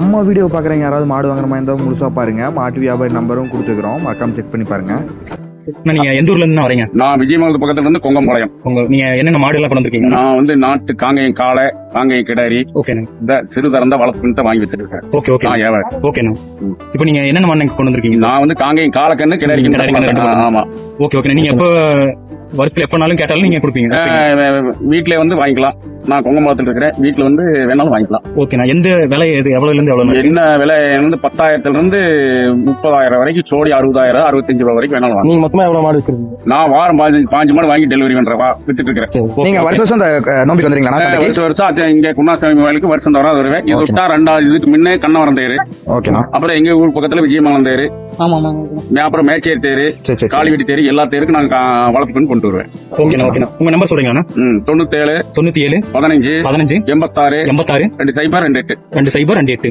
நம்ம வீடியோ பார்க்குறவங்க யாராவது மாடு வாங்குற மாதிரி இருந்தால் முழுசாக பாருங்கள் மாட்டு வியாபாரி நம்பரும் கொடுத்துக்கிறோம். மறக்காம செக் பண்ணி பாருங்கள் நீங்க எந்த ஊர்ல இருந்து வரீங்க? நான் விஜயமங்கலத்து பக்கத்துல இருந்து கொங்கம்பாளையம். உங்க நீங்க என்னென்ன மாடு எல்லாம் கொண்டு வந்திருக்கீங்க? நான் வந்து நாட்டு காங்கேயம் காளை காங்கேயம் கிடாரி ஓகேண்ணா இந்த சிறுதரந்த வளர்ப்புன்னு வாங்கி வச்சிருக்கேன். ஓகே ஓகே ஏவ ஓகேண்ணா. இப்போ நீங்க என்னென்ன மாடு கொண்டு வந்திருக்கீங்க? நான் வந்து காங்கேயம் கிடாரி கிடாரி கண்ணு ரெண்டு மாடு. ஆமா. ஓகே ஓகே நீங்க எப்போ வருஷத்துல எப்பனாலும் கேட்டாலும் நீங்க கொடுப்பீங்க. அஹ் வீட்ல வந்து வாங்கிக்கலாம். நான் கொங்கம்பாளத்துல இருக்கிறேன் வீட்டுல வந்து வேணாலும் வாங்கிக்கலாம். ஓகேண்ணா எந்த விலை எது எவ்வளவுல இருந்து எவ்வளவு என்ன விலை? வந்து பத்தாயிரத்துல இருந்து முப்பதாயிரம் வரைக்கும் சோடி அறுபதாயிரம் அறுபத்தஞ்சு ரூபா வரைக்கும் வேணாலும் வாங்கலாம் நீங்க மொத்தமா எவ்வளவு மாடு வச்சிருக்கீங்க நான் வாரம் பாஞ்சு பாஞ்சு மாடு வாங்கி டெலிவரி பண்றேன் வா- வித்துட்டு இருக்கிறேன் நீங்கள் வருஷம் வருஷம் இந்த சந்தைக்கு வருஷம் வருஷம் அது இங்க குன்னாசாமி கோயிலுக்கு வருஷம் தவறா வருவேன். இது விட்டா ரெண்டாவது இதுக்கு முன்னே கண்ணவரம் தேரு. ஓகேண்ணா அப்புறம் எங்க ஊர் பக்கத்துல விஜயமங்கலம் தேரு. ஆமா ஆமா மே- அப்புறம் மேச்சேரி தேரு காளிவெட்டி தேரு எல்லா தேருக்கும் நான் வளர்ப்புன்னு கொண்டு வருவேன். ஓகேண்ணா ஓகேண்ணா உங்க நம்பர் சொல்றீங்கண்ணா ம், தொண்ணூத்தேழு தொண்ணூத்தி ஏழு பதினஞ்சு பதினஞ்சு எண்பத்தாறு எண்பத்தாறு ரெண்டு சைபர் ரெண்டு எட்டு. ரெண்டு சைபர் ரெண்டு எட்டு.